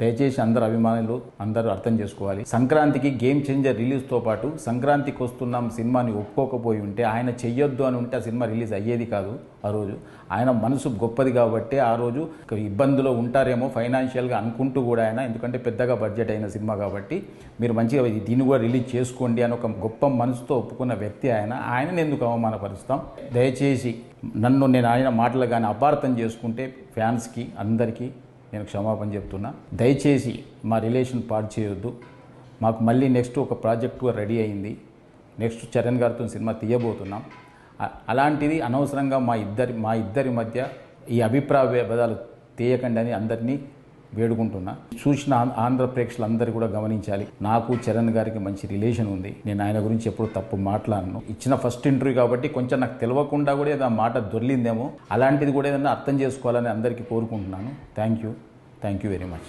దయచేసి అందరు అభిమానులు అందరూ అర్థం చేసుకోవాలి. సంక్రాంతికి గేమ్ చేంజర్ రిలీజ్తో పాటు సంక్రాంతికి వస్తున్నాం సినిమాని ఒప్పుకోకపోయి ఉంటే ఆయన చెయ్యొద్దు అని ఉంటే ఆ సినిమా రిలీజ్ అయ్యేది కాదు ఆ రోజు. ఆయన మనసు గొప్పది కాబట్టి ఆ రోజు ఇబ్బందులో ఉంటారేమో ఫైనాన్షియల్గా అనుకుంటూ కూడా ఆయన ఎందుకంటే పెద్దగా బడ్జెట్ అయిన సినిమా కాబట్టి మీరు మంచిగా దీన్ని కూడా రిలీజ్ చేసుకోండి అని ఒక గొప్ప మనసుతో ఒప్పుకున్న వ్యక్తి ఆయన. ఆయనని ఎందుకు అవమానపరుస్తాం? దయచేసి నన్ను నేను ఆయన మాటలు కానీ అపార్థం చేసుకుంటే ఫ్యాన్స్కి అందరికీ నేను క్షమాపణ చెప్తున్నా. దయచేసి మా రిలేషన్ పాడు చేయొద్దు. మాకు మళ్ళీ నెక్స్ట్ ఒక ప్రాజెక్ట్ రెడీ అయింది. నెక్స్ట్ చరణ్ గారితో సినిమా తీయబోతున్నాం. అలాంటిది అనవసరంగా మా ఇద్దరి మా ఇద్దరి మధ్య ఈ అభిప్రాయ భేదాలు తీయకండి అని అందరినీ వేడుకుంటున్నా. చూసిన ఆం- ఆంధ్ర ప్రేక్షకులందరూ కూడా గమనించాలి. నాకు చరణ్ గారికి మంచి రిలేషన్ ఉంది. నేను ఆయన గురించి ఎప్పుడు తప్పు మాట్లాడను. ఇచ్చిన ఫస్ట్ ఇంటర్వ్యూ కాబట్టి కొంచెం నాకు తెలియకుండా కూడా ఏదో ఆ మాట దొర్లిందేమో అలాంటిది కూడా ఏదైనా అర్థం చేసుకోవాలని అందరికీ కోరుకుంటున్నాను. Thank you. Thank you very much.